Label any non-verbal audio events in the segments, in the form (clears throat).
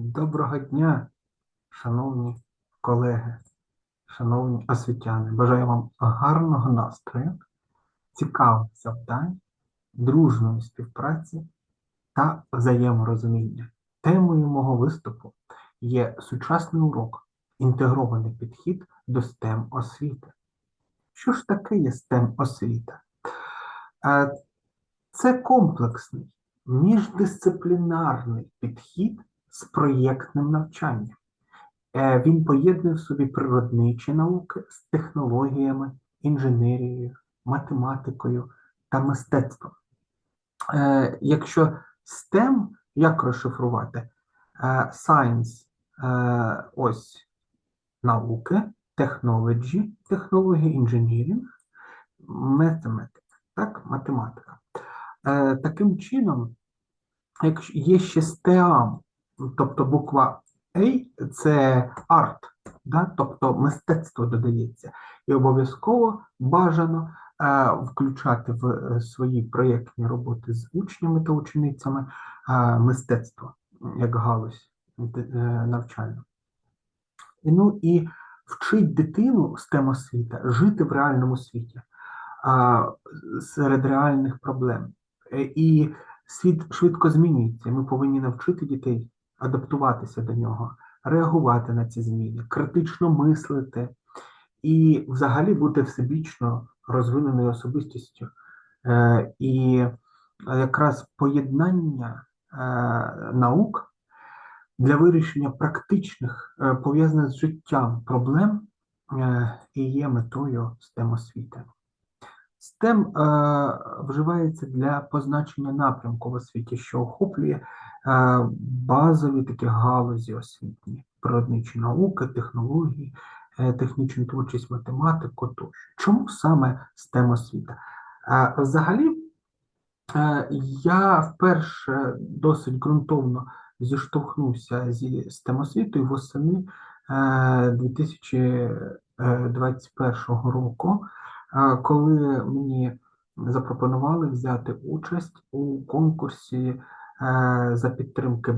Доброго дня, шановні колеги, шановні освітяни. Бажаю вам гарного настрою, цікавих завдань, дружної співпраці та взаєморозуміння. Темою мого виступу є сучасний урок, інтегрований підхід до STEM освіти. Що ж таке є STEM освіта? Е, Це комплексний міждисциплінарний підхід з проєктним навчанням. Е, Він поєднує в собі природничі науки з технологіями, інженерією, математикою та мистецтвом. Е, Якщо STEM, як розшифрувати? Е, Science ось науки, technology, технології, engineering, mathematics, так, математика. Таким чином, якщо є ще STEAM, тобто буква A це арт, да? тобто мистецтво додається, і обов'язково бажано е, включати в е, свої проєктні роботи з учнями та ученицями е, мистецтво як галузь е, навчальну. Ну і вчить дитину з STEM освіта жити в реальному світі а, серед реальних проблем. Е, І світ швидко змінюється. Ми повинні навчити дітей адаптуватися до нього, реагувати на ці зміни, критично мислити і взагалі бути всебічно розвиненою особистістю. Е, І якраз поєднання е, наук для вирішення практичних, е, пов'язаних з життям проблем і є метою STEM освіти. STEM е, вживається для позначення напрямку в освіті, що охоплює е, базові такі галузі освітні, природничі науки, технології, е, технічну творчість, математику тощо. Чому саме STEM освіта? Взагалі, я вперше досить ґрунтовно зіштовхнувся зі STEM освітою восени е, 2021 року, коли мені запропонували взяти участь у конкурсі е, за підтримки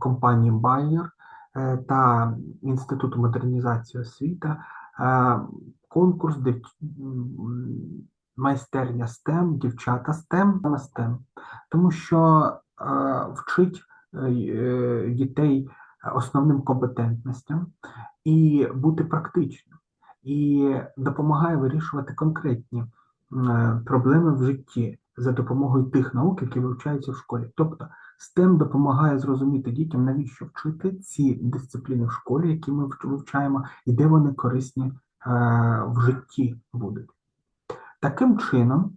компанії Bayer е, та Інституту модернізації освіти, е, конкурс майстерня STEM, дівчата STEM на STEM, тому що вчить дітей основним компетентностям і бути практичним, і допомагає вирішувати конкретні е, проблеми в житті за допомогою тих наук, які вивчаються в школі. Тобто STEM допомагає зрозуміти дітям, навіщо вчити ці дисципліни в школі, які ми вивчаємо, і де вони корисні е, в житті будуть. Таким чином,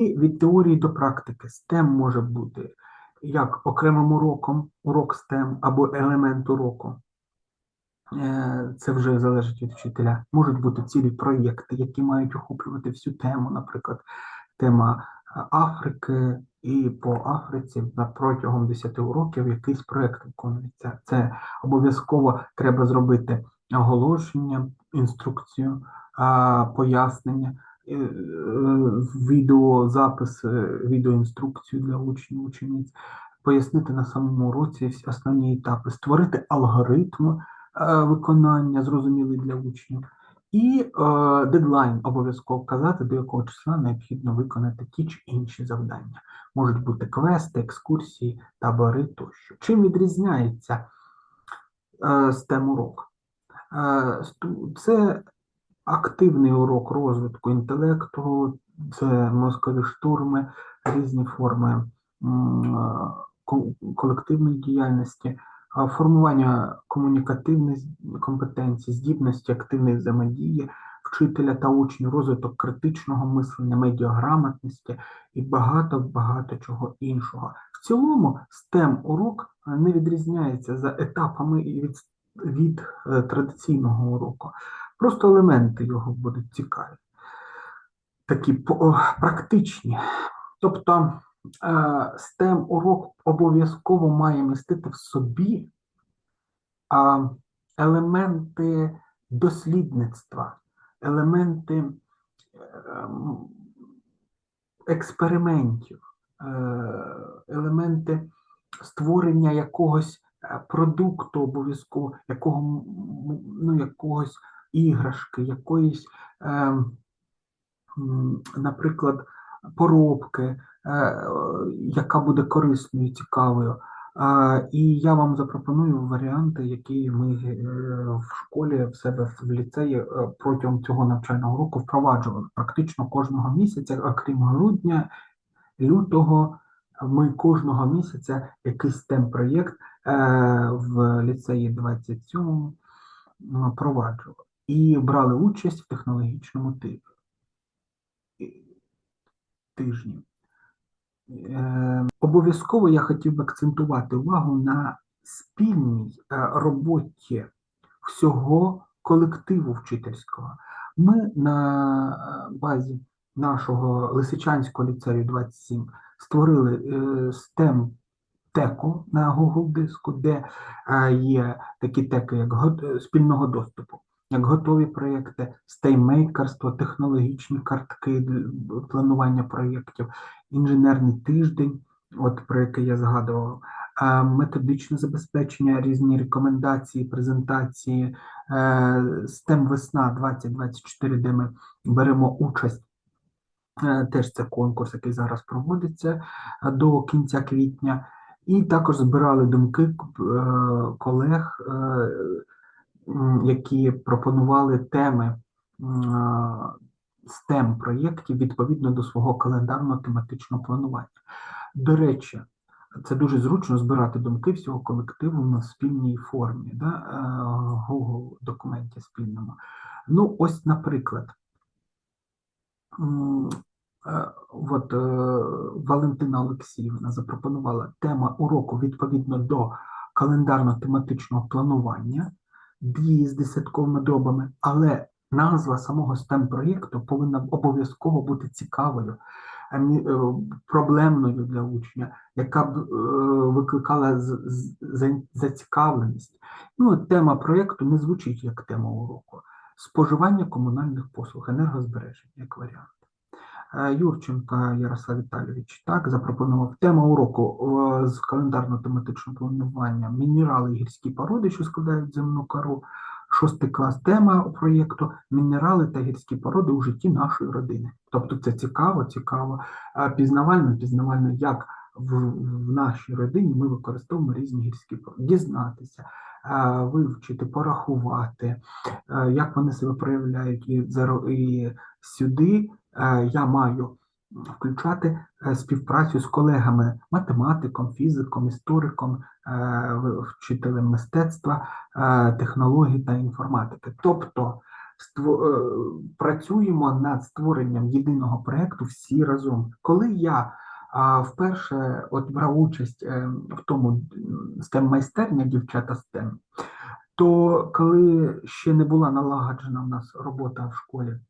від теорії до практики STEM може бути як окремим уроком, урок STEM або елемент уроку. Е, Це вже залежить від вчителя. Можуть бути цілі проєкти, які мають охоплювати всю тему, наприклад, тема е, Африки, і по Африці протягом 10 уроків якийсь проєкт виконується. Це обов'язково треба зробити оголошення, інструкцію, пояснення, е, е, відеозапис, відеоінструкцію для учнів, учениць, пояснити на самому уроці основні етапи, створити алгоритм виконання, зрозумілий для учнів, і е, дедлайн обов'язково вказати, до якого числа необхідно виконати ті чи інші завдання. Можуть бути квести, екскурсії, табори тощо. Чим відрізняється е, STEM урок? Е, це активний урок розвитку інтелекту, це мозкові штурми, різні форми е, колективної діяльності, формування комунікативних компетенцій, здібності активної взаємодії вчителя та учнів, розвиток критичного мислення, медіаграмотності і багато-багато чого іншого. В цілому STEM урок е, не відрізняється за етапами від, від е, традиційного уроку. Просто елементи його будуть цікаві, такі практичні. Тобто STEM урок обов'язково має містити в собі а, елементи дослідництва, елементи ем, експериментів, е, елементи створення якогось е, продукту обов'язково, якого ну, якогось іграшки, якоїсь, е, наприклад, поробки, яка буде корисною, цікавою. Е, І я вам запропоную варіанти, які ми е, в школі в себе в ліцеї е, протягом цього навчального року впроваджували. Практично кожного місяця, окрім грудня, лютого, ми кожного місяця якийсь STEM проєкт е, в ліцеї 27 проваджували і брали участь в технологічному тижні. Е, Обов'язково я хотів би акцентувати увагу на спільній е, роботі всього колективу вчительського. Ми на е, базі нашого Лисичанського ліцею 27 створили STEM теку на Google диску, де є такі теки, як спільного доступу, як готові проєкти, стеймейкерство, технологічні картки планування проєктів, інженерний тиждень, от про який я згадував, е, методичне забезпечення, різні рекомендації, презентації, е, STEM весна 2024, де ми беремо участь. Е, Теж це конкурс, який зараз проводиться до кінця квітня. І також збирали думки колег, які пропонували теми STEM проєктів відповідно до свого календарно-тематичного планування. До речі, це дуже зручно збирати думки всього колективу на спільній формі, да, е, Google документі спільному. Ну, ось, наприклад, е, от е, Валентина Олексіївна запропонувала тема уроку відповідно до календарно-тематичного планування, дії з десятковими дробами, але назва самого STEM проєкту повинна обов'язково бути цікавою, е, проблемною для учня, яка б е, викликала зацікавленість. Ну, тема проєкту не звучить як тема уроку. Споживання комунальних послуг, енергозбереження як варіант. Е, Юрченка Ярослав Віталійович так запропонував тема уроку е, з календарно-тематичного планування мінерали і гірські породи, що складають земну кору. Шостий клас тема проєкту мінерали та гірські породи у житті нашої родини. Тобто це цікаво, цікаво, е, пізнавально, пізнавально, як в, в нашій родині ми використовуємо різні гірські породи. Дізнатися, вивчити, порахувати, як вони себе проявляють і, і сюди я маю включати е, співпрацю з колегами, математиком, фізиком, істориком, е, вчителем мистецтва, е, технологій та інформатики. Тобто е, працюємо над створенням єдиного проєкту всі разом. Коли я вперше от брав участь е, в тому STEM майстерня дівчата STEM, то коли ще не була налагоджена в нас робота в школі е,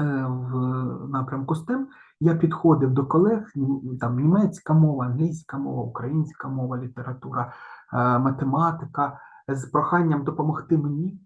в напрямку STEM, я підходив до колег, там німецька мова, англійська мова, українська мова, література, е, математика, з проханням допомогти мені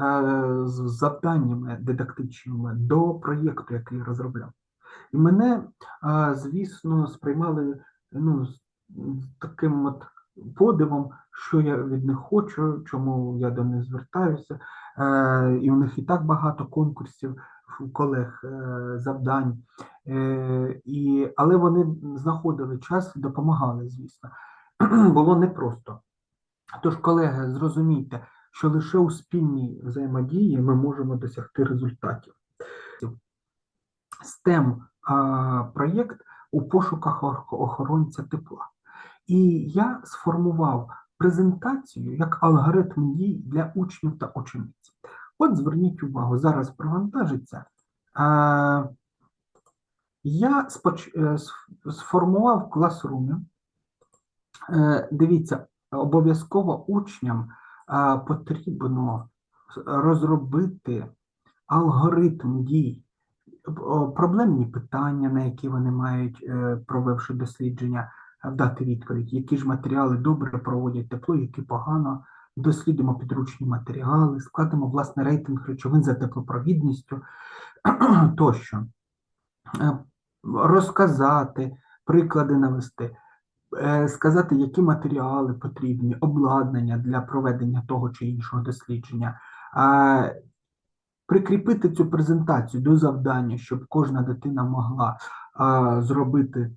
е, з завданнями дидактичними до проєкту, який я розробляв. І мене, е, звісно, сприймали ну, з з таким от подивом, що я від них хочу, чому я до них звертаюся. Е, І у них і так багато конкурсів колег е, завдань. Е, і, але вони знаходили час і допомагали, звісно. (clears throat) Було непросто. Тож, колеги, зрозумійте, що лише у спільній взаємодії ми можемо досягти результатів. STEM проєкт у пошуках охоронця тепла. І я сформував презентацію як алгоритм дій для учнів та учениць. От зверніть увагу, зараз провантажиться. Я е, сформував в класрумі. Е, Дивіться, обов'язково учням потрібно розробити алгоритм дій, проблемні питання, на які вони мають, е, провівши дослідження, дати відповідь, які ж матеріали добре проводять тепло, які погано. Дослідимо підручні матеріали, складемо власне рейтинг речовин за теплопровідністю (clears throat) тощо. Е, Розказати, приклади навести. е, сказати, які матеріали потрібні, обладнання для проведення того чи іншого дослідження, прикріпити цю презентацію до завдання, щоб кожна дитина могла зробити,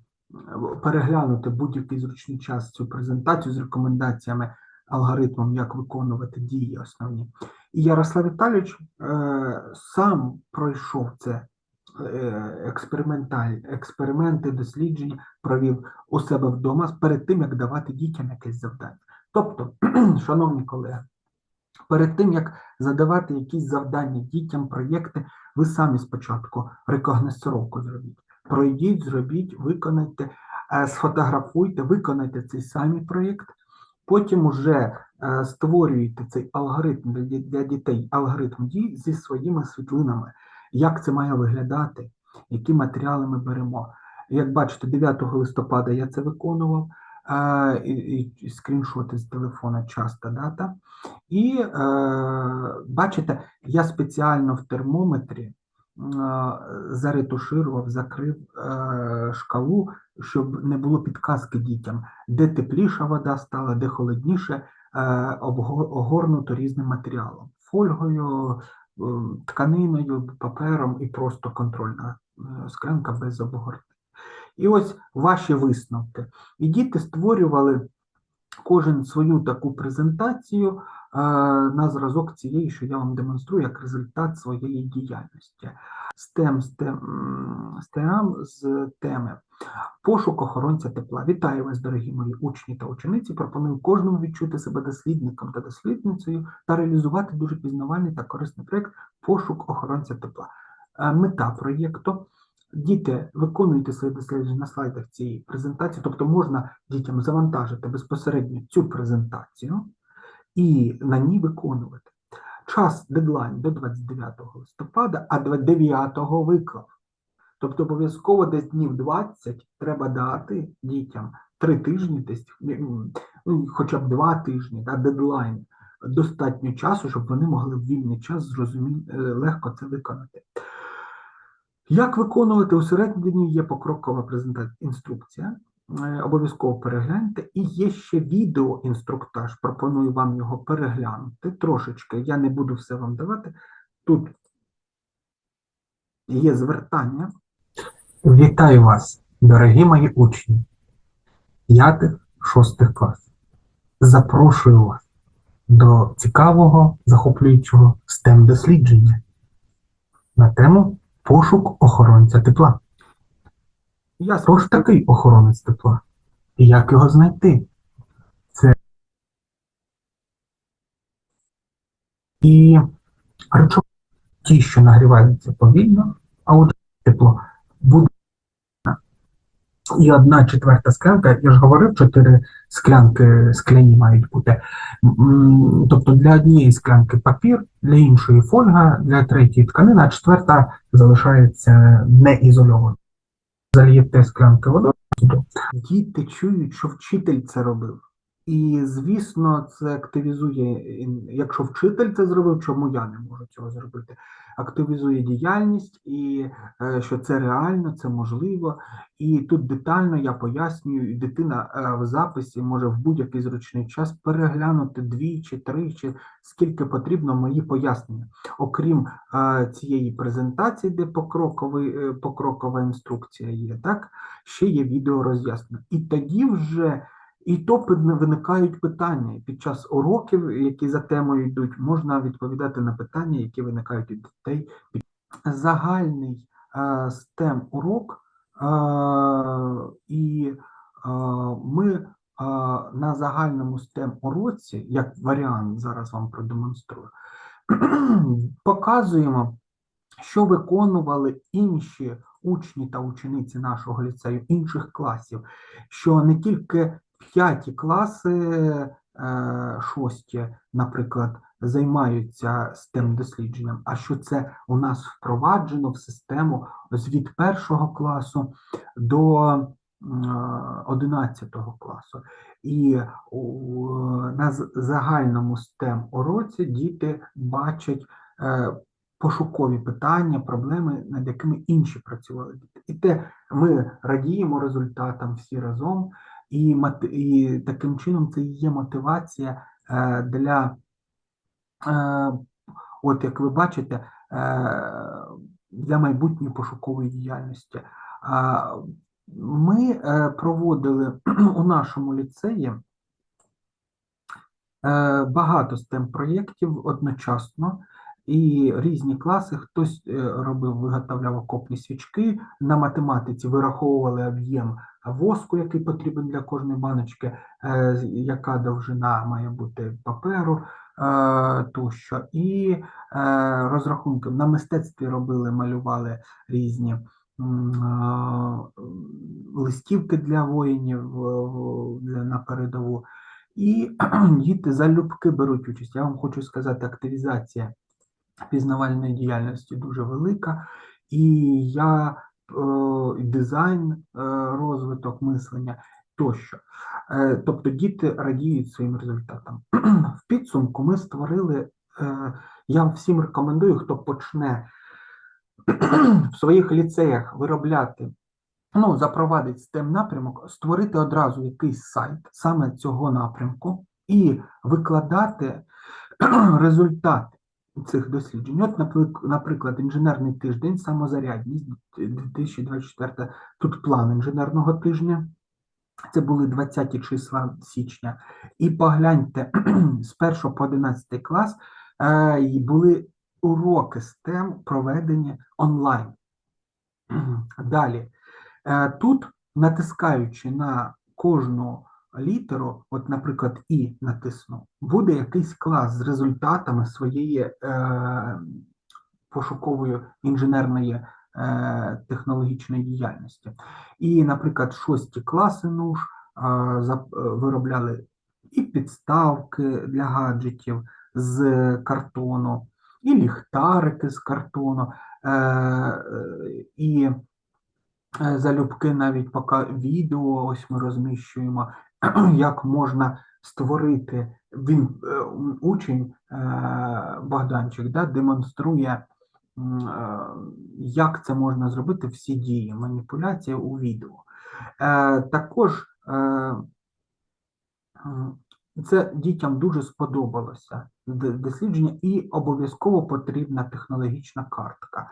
переглянути будь-який зручний час цю презентацію з рекомендаціями, алгоритмом, як виконувати дії основні. І Ярослав Віталійович е, сам пройшов це е, експерименталь, експерименти, дослідження, провів у себе вдома перед тим, як давати дітям якесь завдання. Тобто, (clears throat) шановні колеги, перед тим, як задавати якісь завдання дітям, проєкти, ви самі спочатку рекогносцировку зробіть. Пройдіть, зробіть, виконайте, е, сфотографуйте, виконайте цей самий проєкт, потім уже е, створюєте цей алгоритм для, дітей, алгоритм дій зі своїми світлинами, як це має виглядати, які матеріали ми беремо. Як бачите, 9 листопада я це виконував, е, і, і скріншоти з телефона часто дата. І е, бачите, я спеціально в термометрі заретуширував, закрив е, шкалу, щоб не було підказки дітям, де тепліша вода стала, де холодніше, е, обго- огорнуто різним матеріалом, фольгою, е, тканиною, папером і просто контрольна е, склянка без обгортки. І ось ваші висновки. І діти створювали кожен свою таку презентацію е, на зразок цієї, що я вам демонструю, як результат своєї діяльності. STEM, STEM, STEM з теми пошук охоронця тепла. Вітаю вас, дорогі мої учні та учениці. Пропоную кожному відчути себе дослідником та дослідницею та реалізувати дуже пізнавальний та корисний проєкт пошук охоронця тепла. Е, Мета проєкту. Діти, виконуйте свої дослідження на слайдах цієї презентації, тобто можна дітям завантажити безпосередньо цю презентацію і на ній виконувати. Час дедлайн до 29 листопада, а 29-го виклав. Тобто обов'язково десь днів 20 треба дати дітям три тижні, десь, ну, хоча б два тижні, да, дедлайн, достатньо часу, щоб вони могли в вільний час зрозуміти, легко це виконати. Як виконувати усередині є покрокова презентація інструкція. Е, Обов'язково перегляньте. І є ще відеоінструктаж. Пропоную вам його переглянути трошечки. Я не буду все вам давати. Тут є звертання. Вітаю вас, дорогі мої учні, п'ятих, шостих класів. Запрошую вас до цікавого, захоплюючого STEM дослідження на тему пошук охоронця тепла. Я Хто ж такий охоронець тепла? І як його знайти? Це і речовини, ті, що нагріваються повільно, а отже тепло буде. І одна четверта склянка, я ж говорив, чотири склянки скляні мають бути. Тобто для однієї склянки папір, для іншої фольга, для третьої тканина, а четверта залишається неізольованою. Зальєте склянки водою. Діти чують, що вчитель це робив. І, звісно, це активізує, якщо вчитель це зробив, чому я не можу цього зробити? Активізує діяльність і е, що це реально, це можливо. І тут детально я пояснюю, і дитина е, в записі може в будь-який зручний час переглянути двічі, тричі, скільки потрібно мої пояснення. Окрім е, цієї презентації, де покрокова інструкція є, так, ще є відео роз'яснення. І тоді вже і то виникають питання. Під час уроків, які за темою йдуть, можна відповідати на питання, які виникають у дітей. Загальний STEM урок, е, і е, ми е, на загальному STEM уроці, як варіант, зараз вам продемонструю, (clears throat) показуємо, що виконували інші учні та учениці нашого ліцею, інших класів, що не тільки п'яті класи, е, шості, наприклад, займаються STEM дослідженням, а що це у нас впроваджено в систему з від першого класу до м, 11 класу. І на загальному STEM уроці діти бачать е, пошукові питання, проблеми, над якими інші працювали діти. І те ми радіємо результатам всі разом. І, і таким чином це є мотивація е, для, е, от як ви бачите, е, для майбутньої пошукової діяльності. Ми проводили (clears throat) у нашому ліцеї багато STEM проєктів одночасно. І різні класи, хтось е, робив, виготовляв окопні свічки, на математиці вираховували об'єм воску, який потрібен для кожної баночки, е, яка довжина має бути паперу е, тощо. І розрахунки на мистецтві робили, малювали різні листівки для воїнів на передову. І діти залюбки беруть участь. Я вам хочу сказати, активізація пізнавальної діяльності дуже велика, і я е, і дизайн, е, розвиток мислення тощо. Е, Тобто діти радіють своїм результатам. (clears throat) В підсумку ми створили. Я всім рекомендую, хто почне (clears throat) в своїх ліцеях виробляти, ну, запровадить STEM напрямок, створити одразу якийсь сайт саме цього напрямку і викладати (clears throat) результати цих досліджень. От, наприклад, інженерний тиждень, самозарядність 2024, тут план інженерного тижня. Це були 20 числа січня. І погляньте, (clears throat) з 1 по 11 клас е, були уроки STEM проведені онлайн. (clears throat) Далі. Е, Тут, натискаючи на кожну літеру, от, наприклад, І натисну, буде якийсь клас з результатами своєї е, пошукової інженерної е, технологічної діяльності. І, наприклад, шості класи НУШ е, е, виробляли і підставки для гаджетів з картону, і ліхтарики з картону, е, і е, залюбки навіть поки відео ось ми розміщуємо, (clears throat) як можна створити. Він е, учень е, Богданчик да, демонструє, е, як це можна зробити всі дії, маніпуляції у відео. Також це дітям дуже сподобалося дослідження, і обов'язково потрібна технологічна картка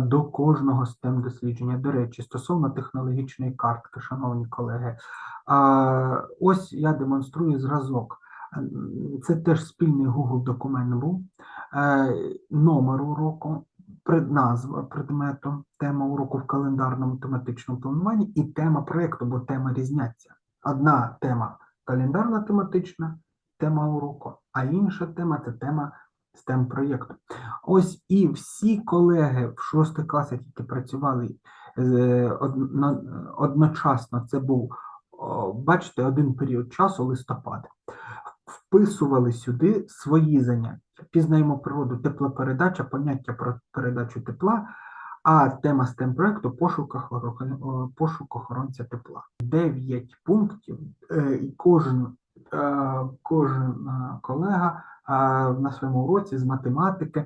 до кожного STEM дослідження. До речі, стосовно технологічної картки, шановні колеги, ось я демонструю зразок. Це теж спільний Google документ був. Е, Номер уроку, пред- назва предмету, тема уроку в календарному тематичному плануванні і тема проєкту, бо теми різняться. Одна тема календарна тематична тема уроку, а інша тема це тема STEM проєкту. Ось і всі колеги в шостих класах, які працювали одночасно, це був, бачите, один період часу, листопад, вписували сюди свої заняття. Пізнаємо природу теплопередача, поняття про передачу тепла, а тема STEM проекту о, пошук охоронця тепла. Дев'ять пунктів, е, і кожен, е, кожен е, колега е, на своєму уроці з математики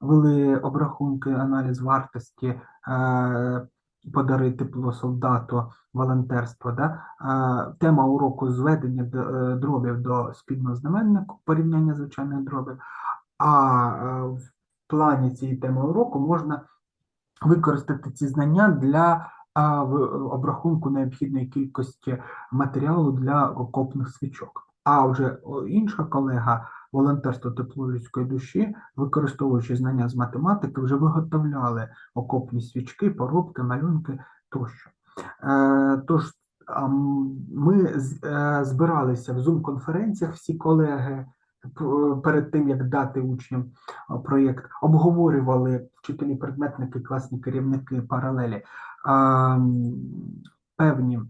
вели обрахунки, аналіз вартості, е, подари тепло солдату, волонтерство. Да? Е, Тема уроку зведення е, дробів до спільного знаменнику, порівняння звичайних дробів. А е, в плані цієї теми уроку можна використати ці знання для обрахунку необхідної кількості матеріалу для окопних свічок. А вже інша колега волонтерство тепло людської душі, використовуючи знання з математики, вже виготовляли окопні свічки, поробки, малюнки тощо. Е, Тож ми е, збиралися в Zoom-конференціях всі колеги перед тим, як дати учням проєкт, обговорювали вчителі, предметники, класні керівники паралелі певні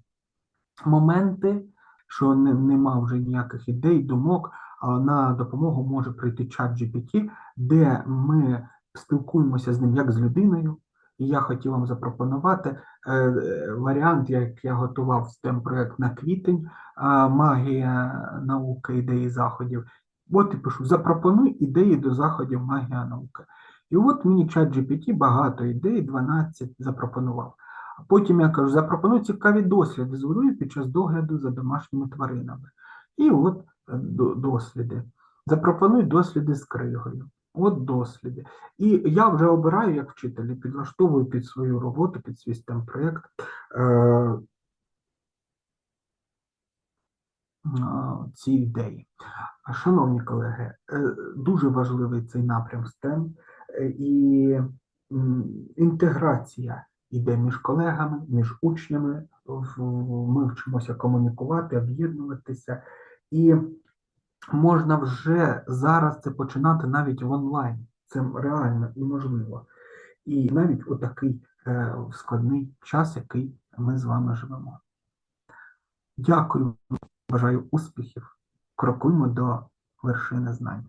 моменти, що не, нема вже ніяких ідей, думок. На допомогу може прийти чат GPT, де ми спілкуємося з ним як з людиною. І я хотів вам запропонувати е, варіант, як я готував STEM проект на квітень, магія науки, ідеї заходів. От і пишу: запропонуй ідеї до заходів магія науки. І от мені чат GPT багато ідей, 12 запропонував. А Потім я кажу, запропоную цікаві досліди з водою під час догляду за домашніми тваринами. І от е, досліди. Запропонуй досліди з кригою. От досліди. І я вже обираю як вчитель підлаштовую під свою роботу, під свій STEM проєкт е, а, ці ідеї. Шановні колеги, е, дуже важливий цей напрям STEM е, і інтеграція йде між колегами, між учнями. Ми вчимося комунікувати, об'єднуватися, і можна вже зараз це починати навіть в онлайн. Це реально і можливо. І навіть у такий е, складний час, який ми з вами живемо. Дякую, бажаю успіхів. Крокуємо до вершини знань.